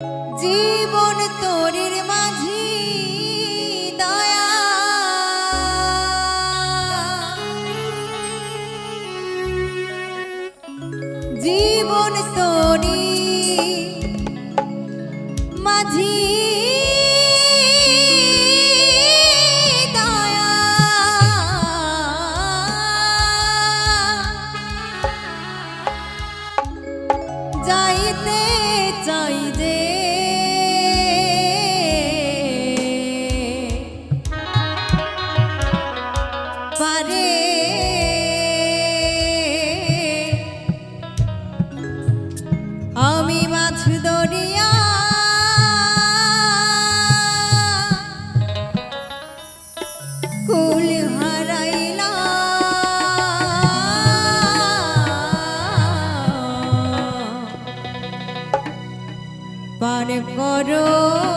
জীবন তোরির মাঝি দয়া। জীবন তোরি মাঝি যাইতে চাই যে পারে। আমি মাছ করো